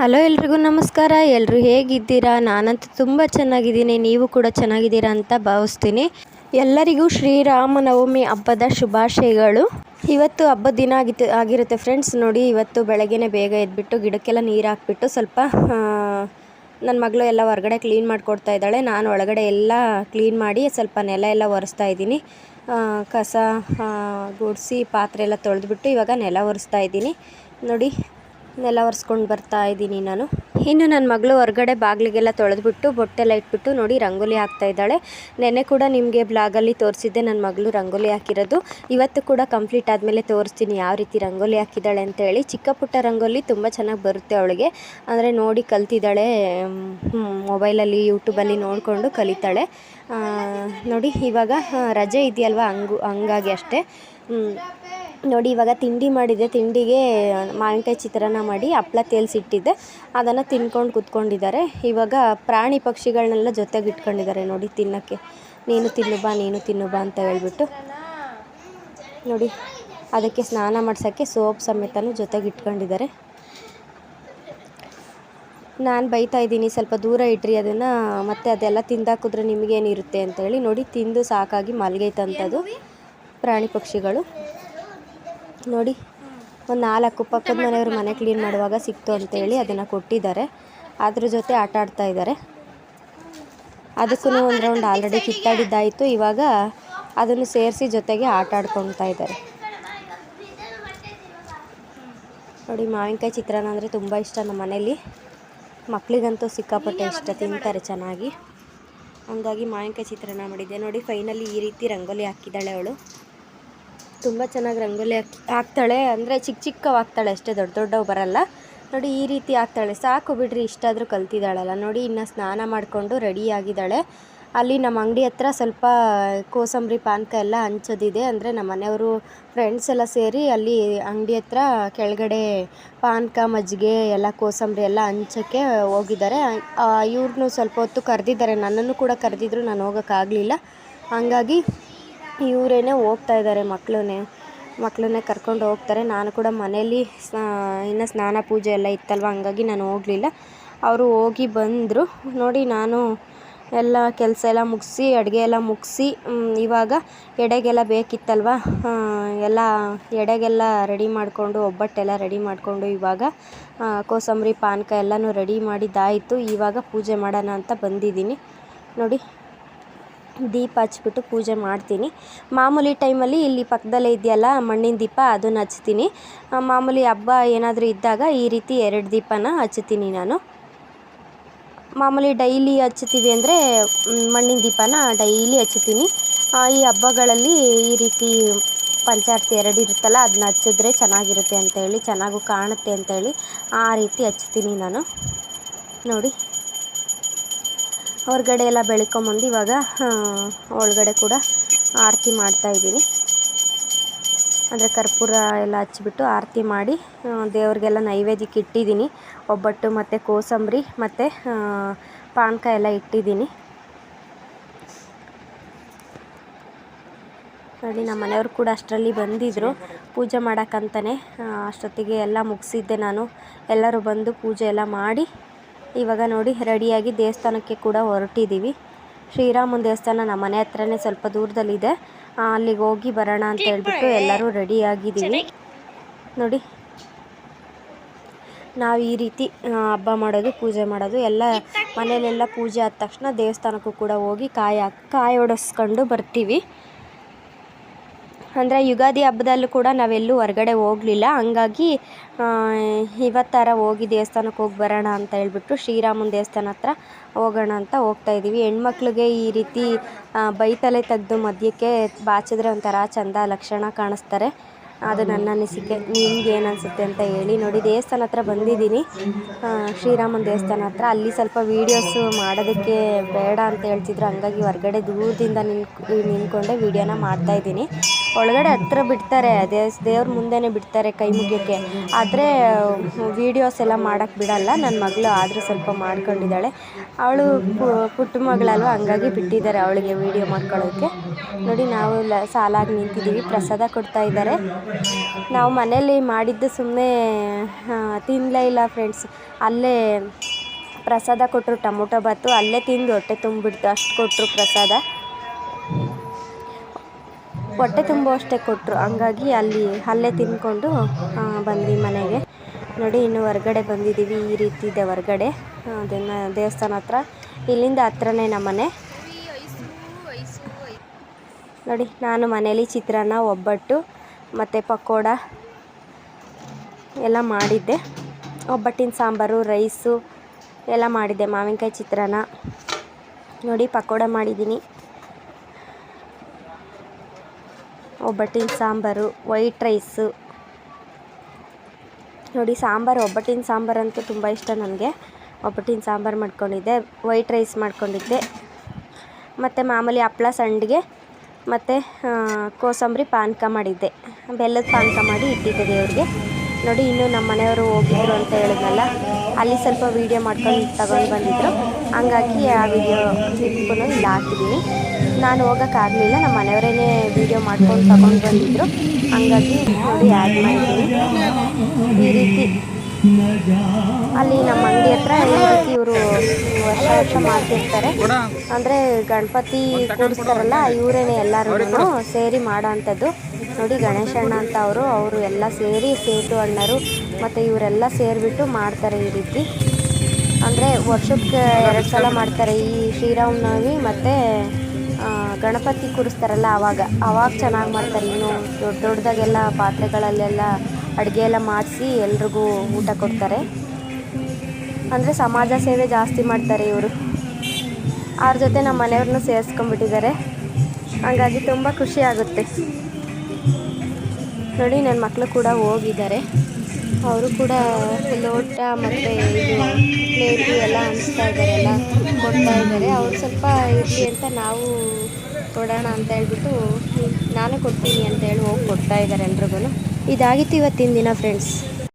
Hello ಎಲ್ರಿಗೂ ನಮಸ್ಕಾರ. ಎಲ್ಲರೂ ಹೇಗಿದ್ದೀರಾ? ನಾನಂತೂ ತುಂಬ ಚೆನ್ನಾಗಿದ್ದೀನಿ. ನೀವು ಕೂಡ ಚೆನ್ನಾಗಿದ್ದೀರಾ ಅಂತ ಭಾವಿಸ್ತೀನಿ. ಎಲ್ಲರಿಗೂ ಶ್ರೀರಾಮನವಮಿ ಹಬ್ಬದ ಶುಭಾಶಯಗಳು. ಇವತ್ತು ಹಬ್ಬದ ದಿನ ಆಗಿತ್ತು, ಆಗಿರುತ್ತೆ ಫ್ರೆಂಡ್ಸ್ ನೋಡಿ, ಇವತ್ತು ಬೆಳಗ್ಗೆನೆ ಬೇಗ ಎದ್ಬಿಟ್ಟು ಗಿಡಕ್ಕೆಲ್ಲ ನೀರು ಹಾಕ್ಬಿಟ್ಟು ಸ್ವಲ್ಪ ನನ್ನ ಮಗಳು ಎಲ್ಲ ಹೊರಗಡೆ ಕ್ಲೀನ್ ಮಾಡಿಕೊಡ್ತಾ ಇದ್ದಾಳೆ. ನಾನು ಒಳಗಡೆ ಎಲ್ಲ ಕ್ಲೀನ್ ಮಾಡಿ ಸ್ವಲ್ಪ ನೆಲ ಎಲ್ಲ ಒರೆಸ್ತಾ ಇದ್ದೀನಿ. ಕಸ ಗುಡಿಸಿ, ಪಾತ್ರೆ ಎಲ್ಲ ತೊಳೆದ್ಬಿಟ್ಟು ಇವಾಗ ನೆಲ ಒರೆಸ್ತಾ ಇದ್ದೀನಿ. ನೋಡಿ ನೆಲ ಒರೆಸ್ಕೊಂಡು ಬರ್ತಾ ಇದ್ದೀನಿ ನಾನು. ಇನ್ನು ನನ್ನ ಮಗಳು ಹೊರಗಡೆ ಬಾಗಿಲಿಗೆಲ್ಲ ತೊಳೆದ್ಬಿಟ್ಟು, ಬೊಟ್ಟೆಲ್ಲ ಇಟ್ಬಿಟ್ಟು ನೋಡಿ ರಂಗೋಲಿ ಹಾಕ್ತಾ ಇದ್ದಾಳೆ. ನೆನೆ ಕೂಡ ನಿಮಗೆ ಬ್ಲಾಗಲ್ಲಿ ತೋರಿಸಿದ್ದೆ ನನ್ನ ಮಗಳು ರಂಗೋಲಿ ಹಾಕಿರೋದು. ಇವತ್ತು ಕೂಡ ಕಂಪ್ಲೀಟ್ ಆದಮೇಲೆ ತೋರಿಸ್ತೀನಿ ಯಾವ ರೀತಿ ರಂಗೋಲಿ ಹಾಕಿದ್ದಾಳೆ ಅಂತೇಳಿ. ಚಿಕ್ಕ ಪುಟ್ಟ ರಂಗೋಲಿ ತುಂಬ ಚೆನ್ನಾಗಿ ಬರುತ್ತೆ ಅವಳಿಗೆ. ಅಂದರೆ ನೋಡಿ ಕಲ್ತಿದ್ದಾಳೆ ಮೊಬೈಲಲ್ಲಿ, ಯೂಟ್ಯೂಬಲ್ಲಿ ನೋಡಿಕೊಂಡು ಕಲಿತಾಳೆ. ನೋಡಿ ಇವಾಗ ರಜೆ ಇದೆಯಲ್ವ? ಹಂಗು, ಹಂಗಾಗಿ ಅಷ್ಟೇ. ನೋಡಿ, ಇವಾಗ ತಿಂಡಿ ಮಾಡಿದೆ. ತಿಂಡಿಗೆ ಮಾವಿನಕಾಯಿ ಚಿತ್ರಾನ್ನ ಮಾಡಿ ಹಪ್ಳ ತೇಲ್ಸಿಟ್ಟಿದ್ದೆ. ಅದನ್ನು ತಿನ್ಕೊಂಡು ಕೂತ್ಕೊಂಡಿದ್ದಾರೆ. ಇವಾಗ ಪ್ರಾಣಿ ಪಕ್ಷಿಗಳನ್ನೆಲ್ಲ ಜೊತೆಗೆ ಇಟ್ಕೊಂಡಿದ್ದಾರೆ ನೋಡಿ ತಿನ್ನೋಕ್ಕೆ. ನೀನು ತಿನ್ನು ಬಾ, ನೀನು ತಿನ್ನು ಬಾ ಅಂತ ಹೇಳ್ಬಿಟ್ಟು. ನೋಡಿ, ಅದಕ್ಕೆ ಸ್ನಾನ ಮಾಡ್ಸೋಕ್ಕೆ ಸೋಪ್ ಸಮೇತನೂ ಜೊತೆಗೆ ಇಟ್ಕೊಂಡಿದ್ದಾರೆ. ನಾನು ಬೈತಾ ಇದ್ದೀನಿ, ಸ್ವಲ್ಪ ದೂರ ಇಟ್ರಿ ಅದನ್ನು, ಮತ್ತೆ ಅದೆಲ್ಲ ತಿಂದಾಕಿದ್ರೆ ನಿಮಗೇನಿರುತ್ತೆ ಅಂತೇಳಿ ನೋಡಿ, ತಿಂದು ಸಾಕಾಗಿ ಮಲಗೈತಂಥದ್ದು ಪ್ರಾಣಿ ಪಕ್ಷಿಗಳು. ನೋಡಿ, ಒಂದು ನಾಲ್ಕು ಪಕ್ಕದ ಮನೆಯವರು ಮನೆ ಕ್ಲೀನ್ ಮಾಡುವಾಗ ಸಿಕ್ತು ಅಂತೇಳಿ ಅದನ್ನು ಕೊಟ್ಟಿದ್ದಾರೆ. ಅದ್ರ ಜೊತೆ ಆಟ ಆಡ್ತಾ ಇದ್ದಾರೆ. ಅದಕ್ಕೂ ಒಂದು ರೌಂಡ್ ಆಲ್ರೆಡಿ ಕಿತ್ತಾಡಿದ್ದಾಯಿತು. ಇವಾಗ ಅದನ್ನು ಸೇರಿಸಿ ಜೊತೆಗೆ ಆಟ ಆಡ್ಕೊತಾ ಇದ್ದಾರೆ. ನೋಡಿ, ಮಾವಿನಕಾಯಿ ಚಿತ್ರಾನ್ನ ಅಂದರೆ ತುಂಬ ಇಷ್ಟ ನಮ್ಮ ಮನೇಲಿ ಮಕ್ಕಳಿಗಂತೂ ಸಿಕ್ಕಾಪಟ್ಟೆ ಇಷ್ಟ, ತಿಂತಾರೆ ಚೆನ್ನಾಗಿ. ಹಂಗಾಗಿ ಮಾವಿನಕಾಯಿ ಚಿತ್ರಾನ್ನ ಮಾಡಿದ್ದೆ. ನೋಡಿ ಫೈನಲಿ ಈ ರೀತಿ ರಂಗೋಲಿ ಹಾಕಿದ್ದಾಳೆ ಅವಳು. ತುಂಬ ಚೆನ್ನಾಗಿ ರಂಗೋಲಿ ಹಾಕಿ, ಹಾಕ್ತಾಳೆ. ಅಂದರೆ ಚಿಕ್ಕ ಚಿಕ್ಕವು ಹಾಕ್ತಾಳೆ ಅಷ್ಟೇ, ದೊಡ್ಡ ದೊಡ್ಡವು ಬರಲ್ಲ. ನೋಡಿ ಈ ರೀತಿ ಹಾಕ್ತಾಳೆ. ಸಾಕು ಬಿಡ್ರಿ, ಇಷ್ಟಾದರೂ ಕಲ್ತಿದ್ದಾಳಲ್ಲ. ನೋಡಿ ಇನ್ನು ಸ್ನಾನ ಮಾಡಿಕೊಂಡು ರೆಡಿ ಆಗಿದ್ದಾಳೆ. ಅಲ್ಲಿ ನಮ್ಮ ಅಂಗಡಿ ಹತ್ರ ಸ್ವಲ್ಪ ಕೋಸಂಬರಿ ಪಾನಕ ಎಲ್ಲ ಹಂಚೋದಿದೆ. ಅಂದರೆ ನಮ್ಮ ಮನೆಯವರು ಫ್ರೆಂಡ್ಸ್ ಎಲ್ಲ ಸೇರಿ ಅಲ್ಲಿ ಅಂಗಡಿ ಹತ್ರ ಕೆಳಗಡೆ ಪಾನಕ, ಮಜ್ಜಿಗೆ, ಎಲ್ಲ ಕೋಸಂಬರಿ ಎಲ್ಲ ಹಂಚೋಕ್ಕೆ ಹೋಗಿದ್ದಾರೆ. ಇವ್ರನ್ನೂ ಸ್ವಲ್ಪ ಹೊತ್ತು ಕರೆದಿದ್ದಾರೆ. ನನ್ನನ್ನು ಕೂಡ ಕರೆದಿದ್ರು. ನಾನು ಹೋಗೋಕ್ಕಾಗಲಿಲ್ಲ ಹಂಗಾಗಿ ಇವರೇನೆ ಹೋಗ್ತಾ ಇದ್ದಾರೆ ಮಕ್ಕಳನ್ನೇ ಮಕ್ಕಳನ್ನೇ ಕರ್ಕೊಂಡು ಹೋಗ್ತಾರೆ. ನಾನು ಕೂಡ ಮನೇಲಿ ಇನ್ನು ಸ್ನಾನ ಪೂಜೆ ಎಲ್ಲ ಇತ್ತಲ್ವ, ಹಂಗಾಗಿ ನಾನು ಹೋಗಲಿಲ್ಲ. ಅವರು ಹೋಗಿ ಬಂದರು. ನೋಡಿ ನಾನು ಎಲ್ಲ ಕೆಲಸ ಎಲ್ಲ ಮುಗಿಸಿ, ಅಡುಗೆ ಎಲ್ಲ ಮುಗಿಸಿ ಇವಾಗ ಎಡೆಗೆಲ್ಲ ಬೇಕಿತ್ತಲ್ವ? ಎಲ್ಲ ಎಡೆಗೆಲ್ಲ ರೆಡಿ ಮಾಡಿಕೊಂಡು, ಒಬ್ಬಟ್ಟೆಲ್ಲ ರೆಡಿ ಮಾಡಿಕೊಂಡು ಇವಾಗ ಕೋಸಂಬರಿ, ಪಾನಕ ಎಲ್ಲನೂ ರೆಡಿ ಮಾಡಿದ್ದಾಯಿತು. ಇವಾಗ ಪೂಜೆ ಮಾಡೋಣ ಅಂತ ಬಂದಿದ್ದೀನಿ. ನೋಡಿ ದೀಪ ಹಚ್ಬಿಟ್ಟು ಪೂಜೆ ಮಾಡ್ತೀನಿ. ಮಾಮೂಲಿ ಟೈಮಲ್ಲಿ ಇಲ್ಲಿ ಪಕ್ಕದಲ್ಲೇ ಇದೆಯಲ್ಲ, ಮಣ್ಣಿನ ದೀಪ, ಅದನ್ನು ಹಚ್ತೀನಿ. ಮಾಮೂಲಿ ಹಬ್ಬ ಏನಾದರೂ ಇದ್ದಾಗ ಈ ರೀತಿ ಎರಡು ದೀಪನ ಹಚ್ತೀನಿ ನಾನು. ಮಾಮೂಲಿ ಡೈಲಿ ಹಚ್ತೀವಿ ಅಂದರೆ ಮಣ್ಣಿನ ದೀಪನ ಡೈಲಿ ಹಚ್ತೀನಿ. ಈ ಹಬ್ಬಗಳಲ್ಲಿ ಈ ರೀತಿ ಪಂಚಾರತಿ ಎರಡು ಇರುತ್ತಲ್ಲ, ಅದನ್ನ ಹಚ್ಚಿದ್ರೆ ಚೆನ್ನಾಗಿರುತ್ತೆ ಅಂತೇಳಿ, ಚೆನ್ನಾಗೂ ಕಾಣುತ್ತೆ ಅಂತೇಳಿ ಆ ರೀತಿ ಹಚ್ತೀನಿ ನಾನು. ನೋಡಿ. ಹೊರಗಡೆ ಎಲ್ಲ ಬೆಳ್ಕೊಂಬಂದು ಇವಾಗ ಒಳಗಡೆ ಕೂಡ ಆರತಿ ಮಾಡ್ತಾಯಿದ್ದೀನಿ ಅಂದರೆ ಕರ್ಪೂರ ಎಲ್ಲ ಹಚ್ಚಿಬಿಟ್ಟು ಆರತಿ ಮಾಡಿ ದೇವ್ರಿಗೆಲ್ಲ ನೈವೇದ್ಯಕ್ಕೆ ಇಟ್ಟಿದ್ದೀನಿ. ಒಬ್ಬಟ್ಟು ಮತ್ತು ಕೋಸಂಬರಿ ಮತ್ತು ಪಾನಕ ಎಲ್ಲ ಇಟ್ಟಿದ್ದೀನಿ. ನೋಡಿ ನಮ್ಮ ಮನೆಯವರು ಕೂಡ ಅಷ್ಟರಲ್ಲಿ ಬಂದಿದ್ದರು ಪೂಜೆ ಮಾಡೋಕ್ಕಂತಲೇ ಅಷ್ಟೊತ್ತಿಗೆ ಎಲ್ಲ ಮುಗಿಸಿದ್ದೆ ನಾನು. ಎಲ್ಲರೂ ಬಂದು ಪೂಜೆ ಎಲ್ಲ ಮಾಡಿ ಇವಾಗ ನೋಡಿ, ರೆಡಿಯಾಗಿ ದೇವಸ್ಥಾನಕ್ಕೆ ಕೂಡ ಹೊರಟಿದ್ದೀವಿ ಶ್ರೀರಾಮನ ದೇವಸ್ಥಾನ ನಮ್ಮ ಮನೆ ಹತ್ರನೇ ಸ್ವಲ್ಪ ದೂರದಲ್ಲಿದೆ. ಅಲ್ಲಿಗೆ ಹೋಗಿ ಬರೋಣ ಅಂತ ಹೇಳ್ಬಿಟ್ಟು ಎಲ್ಲರೂ ರೆಡಿಯಾಗಿದ್ದೀವಿ. ನೋಡಿ, ನಾವು ಈ ರೀತಿ ಹಬ್ಬ ಮಾಡೋದು, ಪೂಜೆ ಮಾಡೋದು, ಎಲ್ಲ ಮನೇಲೆಲ್ಲ ಪೂಜೆ ಆದ ತಕ್ಷಣ ದೇವಸ್ಥಾನಕ್ಕೂ ಕೂಡ ಹೋಗಿ ಕಾಯಿ ಹಾಕಿ ಕಾಯಿ ಒಡಿಸ್ಕೊಂಡು ಬರ್ತೀವಿ. ಅಂದರೆ ಯುಗಾದಿ ಹಬ್ಬದಲ್ಲೂ ಕೂಡ ನಾವೆಲ್ಲೂ ಹೊರಗಡೆ ಹೋಗಲಿಲ್ಲ. ಹಂಗಾಗಿ ಇವತ್ತಾರ ಹೋಗಿ ದೇವಸ್ಥಾನಕ್ಕೆ ಹೋಗಿ ಬರೋಣ ಅಂತ ಹೇಳ್ಬಿಟ್ಟು ಶ್ರೀರಾಮನ ದೇವಸ್ಥಾನ ಹತ್ರ ಹೋಗೋಣ ಅಂತ ಹೋಗ್ತಾ ಇದ್ದೀವಿ ಹೆಣ್ಮಕ್ಳಿಗೆ ಈ ರೀತಿ ಬೈತಲೆ ತೆಗೆದು ಮಧ್ಯಕ್ಕೆ ಬಾಚಿದ್ರೆ ಒಂಥರ ಚಂದ ಲಕ್ಷಣ ಕಾಣಿಸ್ತಾರೆ. ಅದು ನನ್ನ ಅನಿಸಿಕೆ. ನಿಮ್ಗೆ ಏನು ಅನಿಸುತ್ತೆ ಅಂತ ಹೇಳಿ ನೋಡಿ, ದೇವಸ್ಥಾನ ಹತ್ರ ಬಂದಿದ್ದೀನಿ. ಶ್ರೀರಾಮನ ದೇವಸ್ಥಾನ ಹತ್ರ. ಅಲ್ಲಿ ಸ್ವಲ್ಪ ವೀಡಿಯೋಸು ಮಾಡೋದಕ್ಕೆ ಬೇಡ ಅಂತ ಹೇಳ್ತಿದ್ರು. ಹಂಗಾಗಿ ಹೊರಗಡೆ ದೂರದಿಂದ ನಿನ್ ನಿಂತ್ಕೊಂಡೆ ವೀಡಿಯೋನ ಮಾಡ್ತಾಯಿದ್ದೀನಿ ಒಳಗಡೆ ಹತ್ರ ಬಿಡ್ತಾರೆ ದೇವ್ಸ್ ದೇವ್ರ ಮುಂದೆನೇ ಬಿಡ್ತಾರೆ ಕೈ ಮುಗಿಯೋಕ್ಕೆ. ಆದರೆ ವೀಡಿಯೋಸ್ ಎಲ್ಲ ಮಾಡೋಕ್ಕೆ ಬಿಡಲ್ಲ. ನನ್ನ ಮಗಳು ಆದರೂ ಸ್ವಲ್ಪ ಮಾಡ್ಕೊಂಡಿದ್ದಾಳೆ. ಅವಳು ಪುಟ್ಟ ಮಗಳಲ್ವ, ಹಂಗಾಗಿ ಬಿಟ್ಟಿದ್ದಾರೆ ಅವಳಿಗೆ ವೀಡಿಯೋ ಮಾಡ್ಕೊಳ್ಳೋಕ್ಕೆ ನೋಡಿ, ನಾವು ಸಾಲಾಗಿ ನಿಂತಿದ್ದೀವಿ, ಪ್ರಸಾದ ಕೊಡ್ತಾ ಇದ್ದಾರೆ. ನಾವು ಮನೇಲಿ ಮಾಡಿದ್ದು ಸುಮ್ಮನೆ ತಿನ್ನಲೇ ಇಲ್ಲ ಫ್ರೆಂಡ್ಸ್ ಅಲ್ಲೇ ಪ್ರಸಾದ ಕೊಟ್ಟರು ಟೊಮೊಟೊ ಬಾತು ಅಲ್ಲೇ ತಿಂದು ಹೊಟ್ಟೆ ತುಂಬಿಡ್ತು, ಅಷ್ಟು ಕೊಟ್ಟರು ಪ್ರಸಾದ. ಹೊಟ್ಟೆ ತುಂಬುವಷ್ಟೇ ಕೊಟ್ಟರು. ಹಂಗಾಗಿ ಅಲ್ಲಿ ಅಲ್ಲೇ ತಿಂದ್ಕೊಂಡು ಬಂದ್ವಿ ಮನೆಗೆ. ನೋಡಿ, ಇನ್ನು ಹೊರ್ಗಡೆ ಬಂದಿದ್ದೀವಿ. ಈ ರೀತಿ ಇದೆ ಹೊರ್ಗಡೆ. ಅದನ್ನು ದೇವಸ್ಥಾನ ಹತ್ರ. ಇಲ್ಲಿಂದ ಹತ್ರನೇ ನಮ್ಮನೆ ನೋಡಿ, ನಾನು ಮನೇಲಿ ಚಿತ್ರಾನ್ನ, ಒಬ್ಬಟ್ಟು, ಮತ್ತು ಪಕೋಡ ಎಲ್ಲ ಮಾಡಿದ್ದೆ. ಒಬ್ಬಟ್ಟಿನ ಸಾಂಬಾರು, ರೈಸು ಎಲ್ಲ ಮಾಡಿದ್ದೆ. ಮಾವಿನಕಾಯಿ ಚಿತ್ರಾನ್ನ. ನೋಡಿ, ಪಕೋಡ ಮಾಡಿದ್ದೀನಿ. ಒಬ್ಬಟ್ಟಿನ ಸಾಂಬಾರು, ವೈಟ್ ರೈಸು. ನೋಡಿ, ಸಾಂಬಾರು ಒಬ್ಬಟ್ಟಿನ ಸಾಂಬಾರು ಅಂತೂ ತುಂಬ ಇಷ್ಟ ನನಗೆ. ಒಬ್ಬಟ್ಟಿನ ಸಾಂಬಾರು ಮಾಡ್ಕೊಂಡಿದ್ದೆ, ವೈಟ್ ರೈಸ್ ಮಾಡ್ಕೊಂಡಿದ್ದೆ. ಮತ್ತು ಮಾಮೂಲಿ ಹಪ್ಳ ಸಂಡಿಗೆ, ಮತ್ತು ಕೋಸಂಬರಿ ಪಾನಕ ಮಾಡಿದ್ದೆ. ಬೆಲ್ಲದ ಪಾನಕ ಮಾಡಿ ಇಟ್ಟಿದ್ದೆ ದೇವ್ರಿಗೆ. ನೋಡಿ, ಇನ್ನೂ ನಮ್ಮ ಮನೆಯವರು ಹೋಗಿದ್ರು ಅಂತ ಹೇಳಿದ್ನಲ್ಲ, ಅಲ್ಲಿ ಸ್ವಲ್ಪ ವೀಡಿಯೋ ಮಾಡ್ಕೊಂಡು ತಗೊಂಡು ಬಂದಿದ್ದರು ಹಂಗಾಗಿ ಆ ವಿಡಿಯೋ ಕ್ಲಿಪ್ಪನ್ನು ಇಲ್ಲಿ ಹಾಕಿದ್ದೀನಿ. ನಾನು ಹೋಗೋಕ್ಕಾಗಲಿಲ್ಲ ನಮ್ಮ ಮನೆಯವರೇನೇ ವೀಡಿಯೋ ಮಾಡ್ಕೊಂಡು ತಗೊಂಡು ಬಂದಿದ್ರು. ಹಂಗಾಗಿ ನೋಡಿ ಆ್ಯಡ್ ಮಾಡಿದ್ದೀನಿ. ಈ ರೀತಿ ಅಲ್ಲಿ ನಮ್ಮ ಅಂಗಡಿ ಹತ್ರ ಈ ರೀತಿ ಇವರು ವರ್ಷ ವರ್ಷ ಮಾಡ್ತಿರ್ತಾರೆ. ಅಂದರೆ ಗಣಪತಿ ಕೂಡಿಸ್ತಾರಲ್ಲ, ಇವರೇನೆ ಎಲ್ಲರೂ ಸೇರಿ ಮಾಡೋ ಅಂಥದ್ದು ನೋಡಿ ಗಣೇಶಣ್ಣ ಅಂತ ಅವರು ಅವರು ಎಲ್ಲ ಸೇರಿ ಸೇಟು ಅಣ್ಣರು ಮತ್ತು ಇವರೆಲ್ಲ ಸೇರಿಬಿಟ್ಟು ಮಾಡ್ತಾರೆ ಈ ರೀತಿ. ಅಂದರೆ ವರ್ಷಕ್ಕೆ ಎರಡು ಸಲ ಮಾಡ್ತಾರೆ ಈ ಶ್ರೀರಾಮನವಮಿ ಮತ್ತು ಗಣಪತಿ ಕೂರಿಸ್ತಾರಲ್ಲ ಆವಾಗ ಆವಾಗ ಚೆನ್ನಾಗಿ ಮಾಡ್ತಾರೆ. ಇನ್ನು ದೊಡ್ಡ ದೊಡ್ಡದಾಗೆಲ್ಲ ಪಾತ್ರೆಗಳಲ್ಲೆಲ್ಲ ಅಡುಗೆ ಎಲ್ಲ ಮಾಡಿಸಿ ಎಲ್ರಿಗೂ ಊಟ ಕೊಡ್ತಾರೆ. ಅಂದರೆ ಸಮಾಜ ಸೇವೆ ಜಾಸ್ತಿ ಮಾಡ್ತಾರೆ ಇವರು. ಅವ್ರ ಜೊತೆ ನಮ್ಮ ಮನೆಯವ್ರನ್ನೂ ಸೇರಿಸ್ಕೊಂಡ್ಬಿಟ್ಟಿದ್ದಾರೆ. ಹಾಗಾಗಿ ತುಂಬ ಖುಷಿ ಆಗುತ್ತೆ. ನೋಡಿ ನನ್ನ ಮಕ್ಕಳು ಕೂಡ ಹೋಗಿದ್ದಾರೆ. ಅವರು ಕೂಡ ಲೋಟ ಮತ್ತು ಇದು ಪ್ಲೇಟು ಎಲ್ಲ ಹಂಚ್ತಾ ಇದ್ದಾರೆ ಎಲ್ಲ ಕೊಡ್ತಾ ಇದ್ದಾರೆ. ಅವ್ರು ಸ್ವಲ್ಪ ಇರಲಿ ಅಂತ ನಾವು ಕೊಡೋಣ ಅಂತ ಹೇಳ್ಬಿಟ್ಟು ನಾನು ಕೊಡ್ತೀನಿ ಅಂತ ಹೇಳಿ ಹೋಗಿ ಕೊಡ್ತಾ ಇದ್ದಾರೆ ಎಲ್ರಿಗೂ ಇದಾಗಿತ್ತು ಇವತ್ತಿನ ದಿನ ಫ್ರೆಂಡ್ಸ್